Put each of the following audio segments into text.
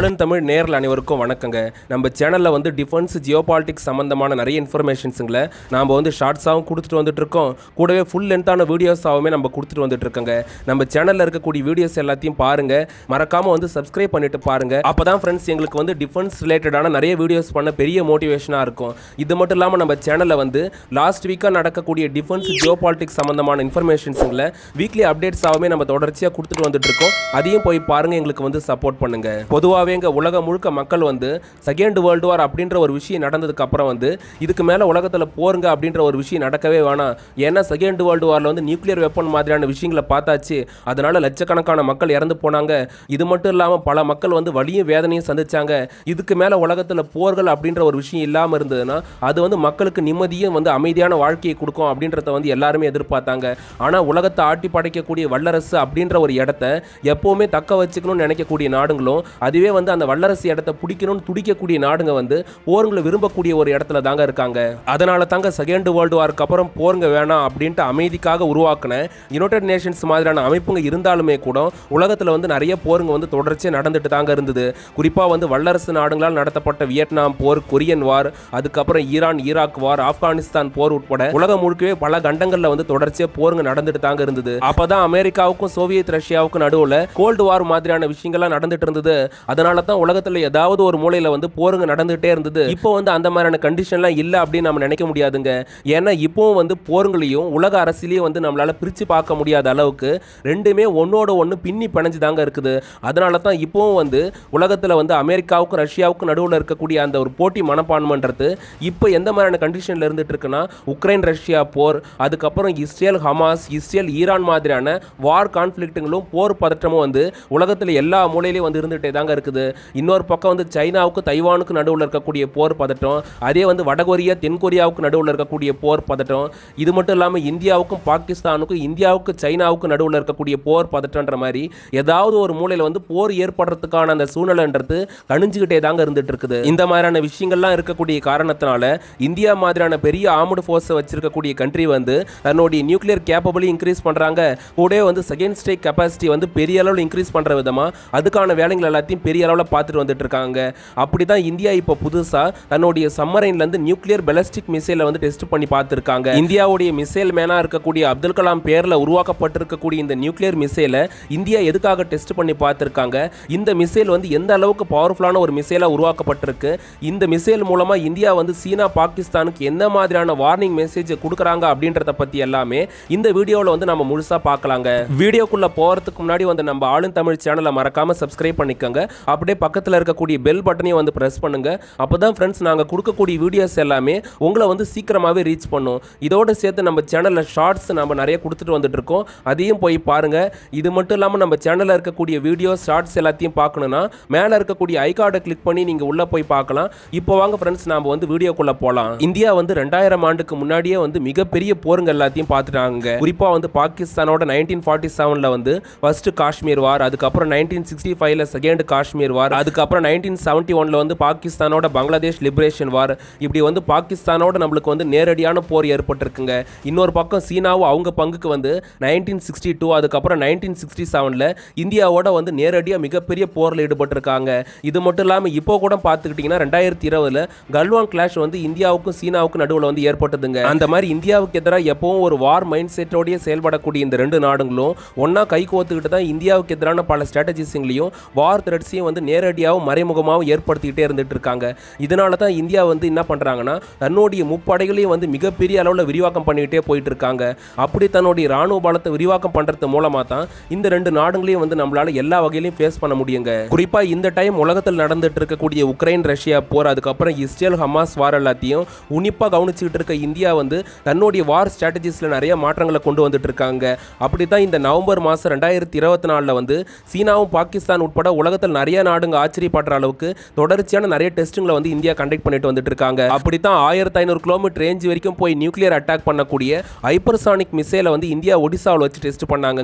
ஆளும் தமிழ் நேரில் அனைவருக்கும் வணக்கங்க. நம்ம சேனலில் வந்து டிஃபென்ஸ் ஜியோபாலிட்டிக்ஸ் சம்மந்தமான நிறைய இன்ஃபர்மேஷன்ஸுங்களை நாம் வந்து ஷார்ட்ஸாகவும் கொடுத்துட்டு வந்துட்டுருக்கோம் கூடவே ஃபுல் லென்த்தான வீடியோஸாகவுமே நம்ம கொடுத்துட்டு வந்துட்டு இருக்கோங்க. நம்ம சேனலில் இருக்கக்கூடிய வீடியோஸ் எல்லாத்தையும் பாருங்க. மறக்காமல் வந்து சப்ஸ்கிரைப் பண்ணிட்டு பாருங்கள் அப்போ தான் ஃப்ரெண்ட்ஸ் எங்களுக்கு வந்து டிஃபென்ஸ் ரிலேட்டடான நிறைய வீடியோஸ் பண்ண பெரிய மோட்டிவேஷனாக இருக்கும். இது மட்டும் இல்லாமல் நம்ம சேனலில் வந்து லாஸ்ட் வீக்காக நடக்கக்கூடிய டிஃபென்ஸ் ஜியோபாலிட்டிக்ஸ் சம்மந்தமான இன்ஃபர்மேஷன்ஸுங்களை வீக்லி அப்டேட்ஸாகவுமே நம்ம தொடர்ச்சியாக கொடுத்துட்டு வந்துட்டுருக்கோம் அதையும் போய் பாருங்கள் எங்களுக்கு வந்து சப்போர்ட் பண்ணுங்கள் பொதுவாகவே எங்க உலகம் முழுக்க மக்கள் வந்து செகண்ட் வேர்ல்டு வார் அப்படின்ற ஒரு விஷயம் நடந்ததுக்கப்புறம் வந்து இதுக்கு மேலே உலகத்தில் போருங்க அப்படின்ற ஒரு விஷயம் நடக்கவே வேணாம். ஏன்னா செகண்ட் வேர்ல்டு வாரில் வந்து நியூக்ளியர் வெப்பன் மாதிரியான விஷயங்களை பார்த்தாச்சு. அதனால் லட்சக்கணக்கான மக்கள் இறந்து போனாங்க. இது மட்டும் இல்லாமல் பல மக்கள் வந்து வழியும் வேதனையும் சந்திச்சாங்க. இதுக்கு மேலே உலகத்தில் போர்கள் அப்படின்ற ஒரு விஷயம் இல்லாமல் இருந்ததுன்னா அது வந்து மக்களுக்கு நிம்மதியும் வந்து அமைதியான வாழ்க்கையை கொடுக்கும் அப்படின்றத வந்து எல்லாருமே எதிர்பார்த்தாங்க. ஆனால் உலகத்தை ஆட்டி படைக்கக்கூடிய வல்லரசு அப்படின்ற ஒரு இடத்த எப்போவுமே தக்க வச்சுக்கணும்னு நினைக்கக்கூடிய நாடுங்களும் அதுவே வந்து அந்த வல்லரசு இடத்த பிடிக்கணும்னு துடிக்கக்கூடிய நாடுங்க வந்து போருங்களை விரும்பக்கூடிய ஒரு இடத்துல தாங்க இருக்காங்க. அதனால தாங்க செகண்ட் வேர்ல்டு வார்க்கு அப்புறம் போருங்க வேணாம் அப்படின்ட்டு அமைதிக்காக உருவாக்கின யுனைடெட் நேஷன்ஸ் மாதிரியான அமைப்புங்க இருந்தாலுமே கூட உலகத்தில் வந்து நிறைய போருங்க வந்து தொடர்ச்சியாக நடந்துட்டு தாங்க இருந்தது. குறிப்பாக வந்து வல்லரசு நாடுகளால் நடத்தப்பட்ட வியட்நாம் போர் கொரியன் வார் அதுக்கப்புறம் ஈரான் ஈராக் வார் ஆப்கானிஸ்தான் போர் உட்பட உலகம் முழுக்கவே பல கண்டங்களில் வந்து தொடர்ச்சியாக போருங்க நடந்துட்டு தாங்க இருந்தது. அப்பதான் அமெரிக்காவுக்கும் சோவியத் ரஷ்யாவுக்கும் நடுவில் கோல்டு வார் மாதிரியான விஷயங்கள்லாம் நடந்துட்டு இருந்தது. அதனால தான் உலகத்தில் ஏதாவது ஒரு மூலையில் வந்து போருங்க நடந்துகிட்டே இருந்தது. இப்போ வந்து அந்த மாதிரியான கண்டிஷன்லாம் இல்லை அப்படின்னு நம்ம நினைக்க முடியாதுங்க. ஏன்னா இப்போவும் வந்து போருங்களையும் உலக அரசியலையும் வந்து நம்மளால் பிரித்து பார்க்க முடியாத அளவுக்கு ரெண்டுமே ஒன்னோட ஒன்று பின்னி பிணைஞ்சு தாங்க இருக்குது. அதனால தான் இப்போவும் வந்து உலகத்தில் வந்து அமெரிக்காவுக்கும் ரஷ்யாவுக்கும் நடுவில் இருக்கக்கூடிய அந்த ஒரு போட்டி மனப்பான்மைன்றது இப்போ எந்த மாதிரியான கண்டிஷனில் இருந்துட்டு இருக்குன்னா உக்ரைன் ரஷ்யா போர் அதுக்கப்புறம் இஸ்ரேல் ஹமாஸ் இஸ்ரேல் ஈரான் மாதிரியான வார் கான்ஃப்ளிக்ட்டுங்களும் போர் பதற்றமும் வந்து உலகத்தில் எல்லா மூலையிலையும் வந்து இருந்துகிட்டே தாங்க இருக்குது. இன்னொரு பக்கம் வந்து சைனாவுக்கு தைவானுக்கு நடுவில் இருக்கக்கூடிய போர் பதட்டம் அதே வந்து வடகொரியா தென்கொரியாவுக்கு நடுவில் இருக்கக்கூடிய போர் பதட்டம் இது மட்டும் இல்லாமல் இந்தியாவுக்கும் பாகிஸ்தானுக்கும் இந்தியாவுக்கு சைனாவுக்கு நடுவில் இருக்கக்கூடிய போர் பதட்டன்ற மாதிரி ஏதாவது ஒரு மூலையில் வந்து போர் ஏற்படுறதுக்கான அந்த சூழ்நிலைன்றது கணிஞ்சுக்கிட்டே தாங்க இருந்துட்டு இருக்குது இந்த மாதிரியான விஷயங்கள்லாம் இருக்கக்கூடிய காரணத்தினால இந்தியா மாதிரியான பெரிய ஆர்முடு ஃபோர்ஸை வச்சிருக்கக்கூடிய கண்ட்ரி வந்து தன்னுடைய நியூக்ளியர் கேப்பபிளி இன்க்ரீஸ் பண்ணுறாங்க கூட வந்து செகண்ட் ஸ்டேக் கெப்பாசிட்டி வந்து பெரிய அளவில் இன்க்ரீஸ் பண்ணுற விதமாக அதுக்கான வேலைகள் எல்லாத்தையும் பெரிய அளவில் பார்த்துட்டு வந்துட்டு இருக்காங்க அப்படி தான் இந்தியா இப்போ புதுசாக தன்னுடைய சம்மரைன்லேருந்து நியூக்ளியர் பெலஸ்டிக் மிசைலை வந்து டெஸ்ட் பண்ணி பார்த்துருக்காங்க. இந்தியாவுடைய மிசைல் மேனாக இருக்கக்கூடிய அப்துல் கலாம் பேரில் உருவாக்கப்பட்டிருக்கக்கூடிய இந்த நியூக்ளியர் மிசைலை இந்தியா எதுக்காக டெஸ்ட் பண்ணி பார்த்துருக்காங்க? இந்த மிசைல் வந்து எந்த அளவுக்கு பவர்ஃபுல்லான ஒரு மிசைலாக உருவாக்கப்பட்டிருக்கு? இந்த மிசைல் மூலமாக இந்தியா வந்து சீனா பாகிஸ்தானுக்கு என்ன மாதிரியான வார்னிங் மெசேஜ் கொடுக்குறாங்க அப்படின்றத பற்றி எல்லாமே இந்த வீடியோவில் வந்து நம்ம முழுசாக பார்க்கலாங்க. வீடியோக்குள்ளே போகிறதுக்கு முன்னாடி வந்து நம்ம ஆளும் தமிழ் சேனலை மறக்காமல் சப்ஸ்கிரைப் பண்ணிக்கோங்க. அப்படியே பக்கத்தில் இருக்கக்கூடிய பெல் பட்டனையும் வந்து ப்ரெஸ் பண்ணுங்க. அப்போ தான் ஃப்ரெண்ட்ஸ் நாங்கள் கொடுக்கக்கூடிய வீடியோஸ் எல்லாமே உங்களை வந்து சீக்கிரமாகவே ரீச் பண்ணும். இதோடு சேர்த்து நம்ம சேனலில் ஷார்ட்ஸ் நம்ம நிறைய கொடுத்துட்டு வந்துட்டுருக்கோம் அதையும் போய் பாருங்கள் இது மட்டும் இல்லாமல் நம்ம சேனலில் இருக்கக்கூடிய வீடியோஸ் ஷார்ட்ஸ் எல்லாத்தையும் பார்க்கணுன்னா மேலே இருக்கக்கூடிய ஐகார்டை கிளிக் பண்ணி நீங்கள் உள்ளே போய் பார்க்கலாம். இப்போ வாங்க ஃப்ரெண்ட்ஸ் நாம் வந்து வீடியோக்குள்ளே போகலாம் இந்தியா வந்து ரெண்டாயிரம் ஆண்டுக்கு முன்னாடியே வந்து மிகப்பெரிய போருங்க எல்லாத்தையும் பார்த்துட்டாங்க. குறிப்பாக வந்து பாகிஸ்தானோட நைன்டீன் ஃபார்ட்டி செவனில் வந்து ஃபர்ஸ்ட் காஷ்மீர் வார் அதுக்கப்புறம் நைன்டீன் சிக்ஸ்டி ஃபைவ்ல செகண்ட் காஷ்மீர் வார் அதுக்கப்புறம் நைன்டீன் செவன்ட்டி ஒனில் வந்து பாகிஸ்தானோட பங்களாதேஷ் லிபரேஷன் வார் இப்படி வந்து பாகிஸ்தானோட நம்மளுக்கு வந்து நேரடியான போர் ஏற்பட்டிருக்குங்க. இன்னொரு பக்கம் சீனாவும் அவங்க பங்குக்கு வந்து நைன்டீன் சிக்ஸ்டி டூ அதுக்கப்புறம் நைன்டீன் சிக்ஸ்டி செவனில் இந்தியாவோட வந்து நேரடியாக மிகப்பெரிய போரில் ஈடுபட்டிருக்காங்க. இது மட்டும் இல்லாமல் இப்போ கூட பார்த்துக்கிட்டிங்கன்னா ரெண்டாயிரத்தி இருபதில் கல்வான் கிளாஷ் வந்து இந்தியாவுக்கும் சீனாவுக்கும் நடுவில் வந்து ஏற்பட்டதுங்க. அந்த மாதிரி இந்தியாவுக்கு எதிராக எப்பவும் ஒரு வார் மைண்ட் செட்டோடய செயல்படக்கூடிய இந்த ரெண்டு நாடுகளும் ஒன்றா கை கோத்துக்கிட்டு தான் இந்தியாவுக்கு எதிரான பல ஸ்ட்ராட்டஜிஸுங்களையும் வார் த்ரெட்ஸையும் வந்து நேரடியாகவும் மறைமுகமாகவும் ஏற்படுத்திக்கிட்டே இருந்துட்டு இருக்காங்க. இதனால தான் இந்தியா வந்து என்ன பண்ணுறாங்கன்னா தன்னுடைய முப்படைகளையும் வந்து மிகப்பெரிய அளவில் விரிவாக்கம் பண்ணிக்கிட்டே போயிட்டு இருக்காங்க. அப்படி தன்னுடைய ராணுவ பலத்தை விரிவாக்கம் பண்ணுறது மூலமாக தான் இந்த ரெண்டு நாடுகளையும் வந்து நம்மளால எல்லா வகையிலையும் ஃபேஸ் பண்ண முடியுங்க. குறிப்பாக இந்த டைம் உலகத்தில் நடந்துட்டு இருக்கக்கூடிய உக்ரைன் ரஷ்யா போர் அதுக்கப்புறம் இஸ்ரேல் ஹமாஸ் வார் எல்லாத்தையும் உன்னிப்பாக கவனிச்சுக்கிட்டு இருக்க இந்தியா வந்து தன்னுடைய வார் ஸ்ட்ராட்டஜிஸில் நிறைய மாற்றங்களை கொண்டு வந்துட்டு இருக்காங்க. அப்படி தான் இந்த நவம்பர் மாதம் ரெண்டாயிரத்தி இருபத்தி நாலில் வந்து சீனாவும் பாகிஸ்தான் உட்பட உலகத்தில் நிறைய நாடுங்க ஆச்சரியப்படுற அளவுக்கு தொடர்ச்சியான நிறைய டெஸ்ட்டுங்களை வந்து இந்தியா கண்டக்ட் பண்ணிட்டு வந்துட்டு இருக்காங்க. அப்படித்தான் ஆயிரத்தி ஐநூறு கிலோமீட்டர் ரேஞ்ச் வரைக்கும் போய் நியூக்ளியர் அட்டாக் பண்ணக்கூடிய ஹைப்பர்சானிக் மிசைலை வந்து இந்தியா ஒடிசாவில் வச்சு டெஸ்ட் பண்ணாங்க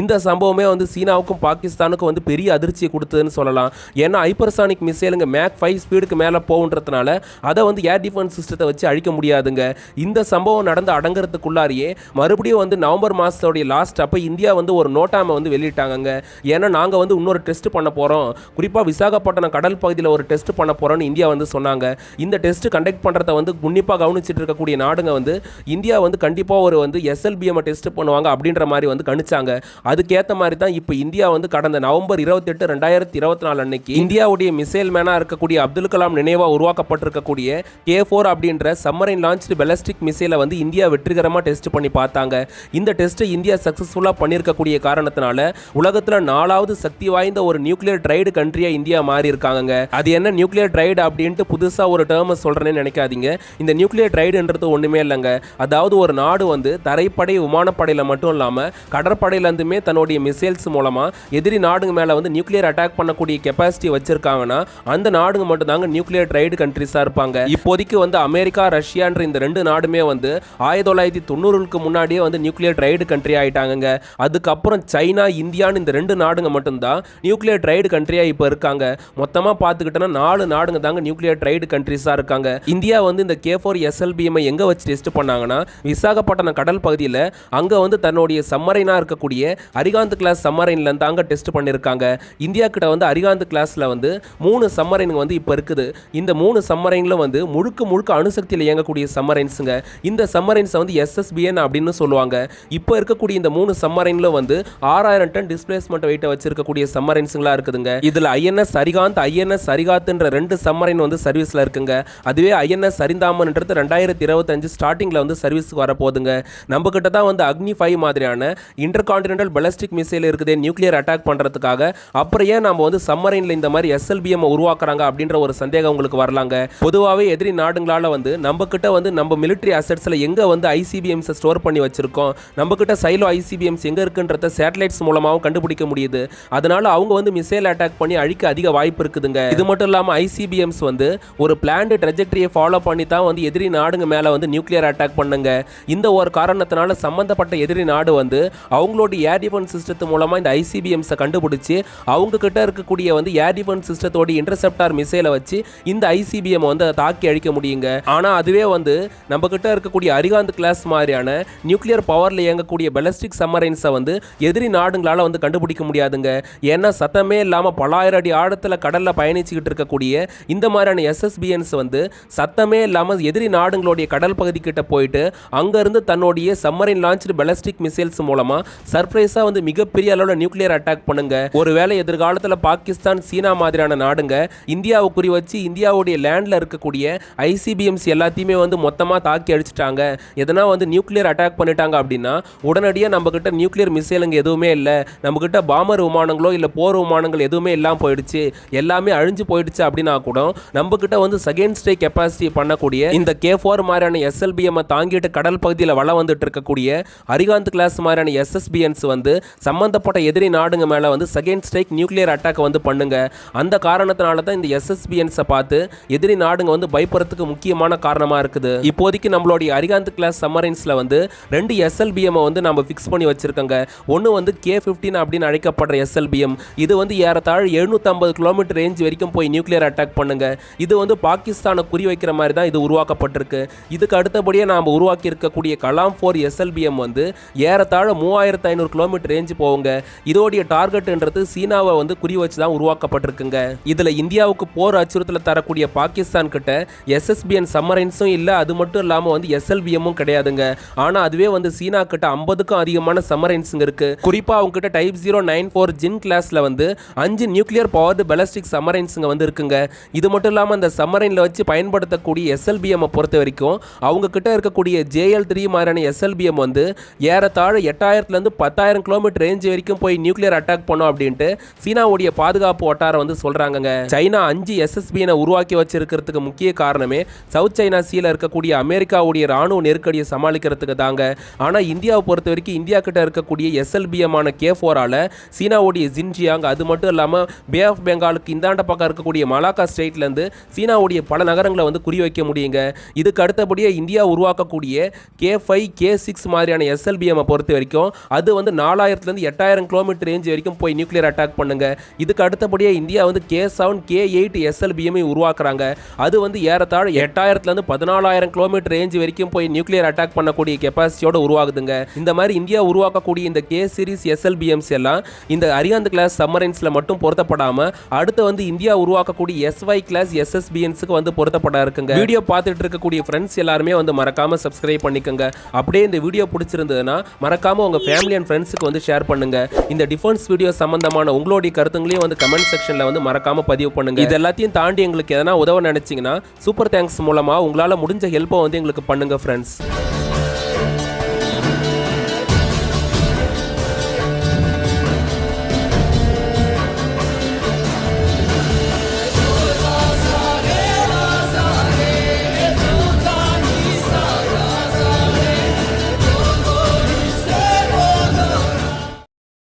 இந்த சம்பவமே வந்து சீனாவுக்கும் பாகிஸ்தானுக்கும் வந்து பெரிய அதிர்ச்சியை கொடுத்ததுன்னு சொல்லலாம். ஏன்னா ஹைப்பர்சானிக் மிசைலுங்க மேக் ஃபைவ் ஸ்பீடுக்கு மேலே போகுன்றதுனால அதை வந்து ஏர் டிஃபென்ஸ் சிஸ்டத்தை வச்சு அழிக்க முடியாதுங்க. இந்த சம்பவம் நடந்து அடங்குறதுக்குள்ளாரியே மறுபடியும் வந்து நவம்பர் மாதத்தோடைய லாஸ்ட் அப்போ இந்தியா வந்து ஒரு நோட்டாமை வந்து வெளியிட்டாங்க ஏன்னா நாங்கள் வந்து இன்னொரு டெஸ்ட் பண்ண போகிறோம் குறிப்பாக விசாகப்பட்டினம் கடல் பகுதியில் ஒரு டெஸ்ட் பண்ண போகிறோன்னு இந்தியா வந்து சொன்னாங்க. இந்த டெஸ்ட் கண்டக்ட் பண்ணுறத வந்து உன்னிப்பாக கவனிச்சிட்டு இருக்கக்கூடிய நாடுங்க வந்து இந்தியா வந்து கண்டிப்பாக ஒரு வந்து எஸ்எல்பிஎம் டெஸ்ட் பண்ணுவாங்க அப்படின்ற மாதிரி வந்து கணிச்சாங்க. அதுக்கேற்ற மாதிரி தான் இப்போ இந்தியா வந்து கடந்த நவம்பர் இருபத்தெட்டு ரெண்டாயிரத்தி இருபத்தி நாலு அன்னைக்கு இந்தியாவுடைய மிசைல் மேனாக இருக்கக்கூடிய அப்துல் கலாம் நினைவாக உருவாக்கப்பட்டிருக்கக்கூடிய கே ஃபோர் அப்படின்ற சம்மரைன் லான்ச்டு பெலஸ்டிக் மிசைலை வந்து இந்தியா வெற்றிகரமாக டெஸ்ட் பண்ணி பார்த்தாங்க. இந்த டெஸ்ட்டை இந்தியா சக்ஸஸ்ஃபுல்லாக பண்ணியிருக்கக்கூடிய காரணத்தினால உலகத்தில் நாலாவது சக்தி வாய்ந்த ஒரு நியூக்ளியர் ட்ரைடு கண்ட்ரியாக இந்தியா மாறி இருக்காங்க அது என்ன நியூக்ளியர் ட்ரைடு அப்படின்ட்டு புதுசாக ஒரு டேர்ம் சொல்கிறேன்னு நினைக்காதீங்க. இந்த நியூக்ளியர் ட்ரைடுன்றது ஒன்றுமே இல்லைங்க. அதாவது ஒரு நாடு வந்து தரைப்படை விமானப்படையில் மட்டும் இல்லாமல் கடற்படையிலேருந்துமே தன்னுடைய மிசைல்ஸ் மூலமாக எதிரி நாடுங்க மேலே வந்து நியூக்ளியர் அட்டாக் பண்ணக்கூடிய கெப்பாசிட்டி வச்சிருக்காங்கன்னா அந்த நாடுங்க மட்டும்தாங்க நியூக்ளியர் ட்ரைடு கண்ட்ரிஸாக இருப்பாங்க. இப்போதைக்கு வந்து அமெரிக்கா ரஷ்யான்ற இந்த ரெண்டு நாடுமே வந்து ஆயிரத்தி தொள்ளாயிரத்தி தொண்ணூறுக்கு முன்னாடியே வந்து நியூக்ளியர் ட்ரைடு கண்ட்ரி ஆகிட்டாங்க அதுக்கப்புறம் சைனா இந்தியான்னு இந்த ரெண்டு நாடுங்க மட்டும்தான் நியூக்ளியர் ட்ரைடு கண்ட்ரியாக இப்போ இருக்காங்க. மொத்தமாக பார்த்துக்கிட்டோன்னா நாலு நாடுங்க தாங்க நியூக்ளியர் ட்ரைடு கண்ட்ரிஸாக இருக்காங்க. இந்தியா வந்து இந்த கே ஃபோர் எஸ்எல்பிஎம்ஐ எங்கே வச்சு டெஸ்ட் பண்ணாங்கன்னா விசாகப்பட்டினம் கடல் பகுதியில் அங்கே வந்து தன்னுடைய சம்மரைனாக இருக்கக்கூடிய அரிகாந்த் கிளாஸ் சம்மரைன்லேருந்து அங்கே டெஸ்ட் பண்ணியிருக்காங்க இந்தியா கிட்ட வந்து அரிகாந்த் கிளாஸில் வந்து மூணு சம்மரைனுங்க வந்து இப்போ இருக்குது. இந்த மூணு சம்மரைனில் வந்து முழுக்க முழுக்க அணுசக்தியில் இயங்கக்கூடிய சம்மரைன்ஸுங்க இந்த சம்மரைன்ஸை வந்து எஸ்எஸ்பிஎன் அப்படின்னு சொல்லுவாங்க. இப்போ இருக்கக்கூடிய இந்த மூணு சம்மரைனில் வந்து ஆறாயிரம் டன் டிஸ்பிளேஸ்மெண்ட் வெயிட்டை வச்சிருக்கக்கூடிய சம்மரைன்ஸுங்களா இருக்குதுங்க. இதில் ஐஎன்எஸ் அரிகாந்த் ஐஎன்எஸ் சரிகாத்துன்ற ரெண்டு சம்மரைன் வந்து சர்வீஸில் இருக்குங்க. அதுவே ஐஎன்எஸ் சரிந்தாமன்ன்றது ரெண்டாயிரத்தி இருபத்தஞ்சு ஸ்டார்டிங்கில் வந்து சர்வீஸுக்கு வரப்போகுதுங்க. நம்ம கிட்ட தான் வந்து அக்னி ஃபைவ் மாதிரியான இன்டர் கான்டினென்டல் பெலஸ்டிக் மிசைல் இருக்குதே நியூக்ளியர் அட்டாக் பண்ணுறதுக்காக அப்புறம் ஏன் நம்ம வந்து சம்மரைனில் இந்த மாதிரி எஸ்எல்பிஎம் உருவாக்குறாங்க அப்படின்ற ஒரு சந்தேகம் உங்களுக்கு வரலாங்க. பொதுவாகவே எதிரி நாடுங்களால் வந்து நம்ம கிட்ட வந்து நம்ம மிலிட்ரி அசட்ஸில் எங்கே வந்து ஐசிபிஎம்ஸை ஸ்டோர் பண்ணி வச்சிருக்கோம். நம்ம கிட்ட சைலோ ஐசிபிஎம்ஸ் எங்கே இருக்குன்றத சேட்டலைட்ஸ் மூலமாகவும் கண்டுபிடிக்க முடியுது. அதனால அவங்க வந்து மிசைல் அட்டாக் பண்ணி அழிக்க அதிக வாய்ப்பு இருக்குதுங்க. இது மட்டும் இல்லாமல் ஐசிபிஎம்ஸ் வந்து ஒரு பிளான்டு ட்ரெஜெக்டரியை ஃபாலோ பண்ணி தான் வந்து எதிரி நாடுங்க மேலே வந்து நியூக்ளியர் அட்டாக் பண்ணுங்க. இந்த ஒரு காரணத்தினால சம்மந்தப்பட்ட எதிரி நாடு வந்து அவங்களோட ஏர் டிஃபென்ஸ் சிஸ்டத்து மூலமாக இந்த ஐசிபிஎம்ஸை கண்டுபிடிச்சி அவங்க கிட்ட இருக்கக்கூடிய வந்து ஏர் டிஃபென்ஸ் சிஸ்டத்தோட இன்டர்செப்டார் மிசைலை வச்சு இந்த ஐசிபிஎம் வந்து அதை தாக்கி அழிக்க முடியுங்க. ஆனால் அதுவே வந்து நம்ம கிட்ட இருக்கக்கூடிய அரிகாந்த் கிளாஸ் மாதிரியான நியூக்ளியர் பவரில் இயங்கக்கூடிய பெலஸ்டிக் சம்மரைன்ஸை வந்து எதிரி நாடுங்களால் வந்து கண்டுபிடிக்க முடியாதுங்க. ஏன்னா சத்தமே இல்லாமல் பல ஆயிரம் அடி ஆழத்தில் கடலில் பயணிச்சுக்கிட்டு இருக்கக்கூடிய இந்த மாதிரியான எஸ்எஸ்பிஎன்ஸ் வந்து சத்தமே இல்லாமல் எதிரி நாடுங்களுடைய கடல் பகுதி கிட்ட போயிட்டு அங்கேருந்து தன்னுடைய சம்மரின் லான்ச்சு பெலஸ்டிக் மிசைல்ஸ் மூலமாக சர்ப்ரைஸாக வந்து மிகப்பெரிய அளவில் நியூக்ளியர் அட்டாக் பண்ணுங்க. ஒருவேளை எதிர்காலத்தில் பாகிஸ்தான் சீனா மாதிரியான நாடுங்க இந்தியாவை குறி வச்சு இந்தியாவுடைய லேண்டில் இருக்கக்கூடிய ஐசிபிஎம்ஸ் எல்லாத்தையுமே வந்து மொத்தமாக தாக்கி அடிச்சிட்டாங்க. எதனா வந்து நியூக்ளியர் அட்டாக் பண்ணிட்டாங்க அப்படின்னா உடனடியாக நம்ம நியூக்ளியர் மிசைலுங்க எதுவுமே இல்லை. நம்ம கிட்ட பாமர் விமானங்களோ இல்லை போர் விமானங்கள் எதுவுமே இல்லை எல்லாம் போயிடுச்சு எல்லாமே அழிஞ்சு போயிடுச்சு அப்படின்னா கூட நம்மக்கிட்ட வந்து செகண்ட் ஸ்டே கெப்பாசிட்டி பண்ணக்கூடிய இந்த கே ஃபோர் மாதிரியான எஸ்எல்பிஎம் தாங்கிட்டு கடல் பகுதியில் வள வந்துட்டு இருக்கக்கூடிய அரிகாந்த் கிளாஸ் மாதிரியான எஸ்எஸ்பிஎன்ஸ் வந்து சம்மந்தப்பட்ட எதிரி நாடுங்க மேலே வந்து செகண்ட் ஸ்ட்ரைக் நியூக்ளியர் அட்டாக் வந்து பண்ணுங்க. அந்த காரணத்தினால தான் இந்த எஸ்எஸ்பிஎன்ஸை பார்த்து எதிரி நாடுங்க வந்து பயப்படுறதுக்கு முக்கியமான காரணமாக இருக்குது. இப்போதைக்கு நம்மளுடைய அரிகாந்த் கிளாஸ் சம்மரைன்ஸில் வந்து ரெண்டு எஸ்எல்பிஎம் வந்து நம்ம ஃபிக்ஸ் பண்ணி வச்சிருக்கோங்க. ஒன்று வந்து கே ஃபிஃப்டீன் அப்படின்னு அழைக்கப்படுற எஸ்எல்பிஎம் இது வந்து ஏறத்தாழ எழுநூற்றம்பது கிலோமீட்டர் ரேஞ்ச் வரைக்கும் போய் நியூக்ளியர் அட்டாக் பண்ணுங்க. இது வந்து பாகிஸ்தானை குறி வைக்கிற மாதிரி தான் இது உருவாக்கப்பட்டிருக்கு. இதுக்கு அடுத்தபடியாக நாம் உருவாக்கி இருக்கக்கூடிய கலாம் ஃபோர் எஸ்எல்பிஎம் வந்து ஏறத்தாழ மூவாயிரத்து ஐநூறு கிலோமீட்டர் ரேஞ்சு போகுங்க. இதோடைய டார்கெட்ன்றது சீனாவை வந்து குறி வச்சு தான் உருவாக்கப்பட்டிருக்குங்க. இதில் இந்தியாவுக்கு போர் அச்சுறுத்தலை தரக்கூடிய பாகிஸ்தான் கிட்ட எஸ்எஸ்பிஎன் சம்மரைன்ஸும் இல்லை அது மட்டும் இல்லாமல் வந்து எஸ்எல்பிஎம்மும் கிடையாதுங்க. ஆனால் அதுவே வந்து சீனா கிட்ட ஐம்பதுக்கும் அதிகமான சம்மரைன்ஸுங்க இருக்குது குறிப்பாக அவங்க கிட்ட type zero nine four Jin கிளாஸில் வந்து அஞ்சு நியூ நியூக்ளியர் பவர்டு பெலஸ்டிக் சம்மரைன்ஸுங்க வந்து இருக்குங்க இது மட்டும் இல்லாமல் அந்த சம்மரைனில் வச்சு பயன்படுத்தக்கூடிய எஸ்எல்பிஎம்மை பொறுத்த வரைக்கும் அவங்க கிட்ட இருக்கக்கூடிய ஜேஎல் த்ரீ மாதிரியான எஸ்எல்பிஎம் வந்து ஏறத்தாழ எட்டாயிரத்துலேருந்து பத்தாயிரம் கிலோமீட்டர் ரேஞ்ச் வரைக்கும் போய் நியூக்ளியர் அட்டாக் பண்ணோம் அப்படின்ட்டு சீனாவுடைய பாதுகாப்பு வட்டாரம் வந்து சொல்கிறாங்கங்க சைனா அஞ்சு எஸ்எஸ்பிஎனை உருவாக்கி வச்சிருக்கிறதுக்கு முக்கிய காரணமே சவுத் சைனா சீல இருக்கக்கூடிய அமெரிக்காவுடைய ராணுவ நெருக்கடியை சமாளிக்கிறதுக்கு தாங்க. ஆனால் இந்தியாவை பொறுத்த வரைக்கும் இந்தியா கிட்ட இருக்கக்கூடிய எஸ்எல்பிஎம்மான கே ஃபோரால் சீனாவுடைய ஜின்ஜியாங் அது மட்டும் இல்லாமல் பே ஆஃப் பெங்காலுக்கு இந்தாண்ட பக்கம் இருக்கக்கூடிய மலாக்கா ஸ்டேட்லேருந்து சீனாவுடைய பல நகரங்களை வந்து குறி வைக்க முடியுங்க. இதுக்கு அடுத்தபடியாக இந்தியா உருவாக்கக்கூடிய கே ஃபைவ் கே சிக்ஸ் மாதிரியான எஸ்எல்பிஎம்மை பொறுத்த வரைக்கும் அது வந்து நாலாயிரத்துலேருந்து எட்டாயிரம் கிலோமீட்டர் ரேஞ்ச் வரைக்கும் போய் நியூக்ளியர் அட்டாக் பண்ணுங்க. இதுக்கு அடுத்தபடியாக இந்தியா வந்து கே செவன் கே எயிட் எஸ்எல்பிஎம்ஐ உருவாக்குறாங்க. அது வந்து ஏறத்தாழ எட்டாயிரத்துலேருந்து பதினாலாயிரம் கிலோமீட்டர் ரேஞ்ச் வரைக்கும் போய் நியூக்ளியர் அட்டாக் பண்ணக்கூடிய கெப்பாசிட்டியோட உருவாகுதுங்க. இந்த மாதிரி இந்தியா உருவாக்கக்கூடிய இந்த கே சீரிஸ் எஸ்எல்பிஎம்ஸ் எல்லாம் இந்த அரியாந்து கிளாஸ் சம்மரைன்ஸில் மட்டும் பொறுத்த பொருத்தப்படாமல் அடுத்து வந்து இந்தியா உருவாக்கக்கூடிய எஸ்ஒய் கிளாஸ் எஸ்எஸ்பிஎன்ஸுக்கு வந்து பொருத்தப்பட இருக்குங்க. வீடியோ பார்த்துட்டு இருக்கக்கூடிய ஃப்ரெண்ட்ஸ் எல்லாருமே வந்து மறக்காம சப்ஸ்கிரைப் பண்ணிக்கோங்க. அப்படியே இந்த வீடியோ பிடிச்சிருந்ததுன்னா மறக்காம உங்க ஃபேமிலி அண்ட் ஃப்ரெண்ட்ஸுக்கு வந்து ஷேர் பண்ணுங்க. இந்த டிஃபென்ஸ் வீடியோ சம்பந்தமான உங்களுடைய கருத்துங்களையும் வந்து கமெண்ட் செக்ஷன்ல வந்து மறக்காம பதிவு பண்ணுங்க. இது எல்லாத்தையும் தாண்டி எங்களுக்கு எதனா உதவ நினைச்சீங்கன்னா சூப்பர் தேங்க்ஸ் மூலமா உங்களால முடிஞ்ச ஹெல்ப்பை வந்து எங்களுக்கு பண்ணுங்க ஃப்ரெண்ட்ஸ்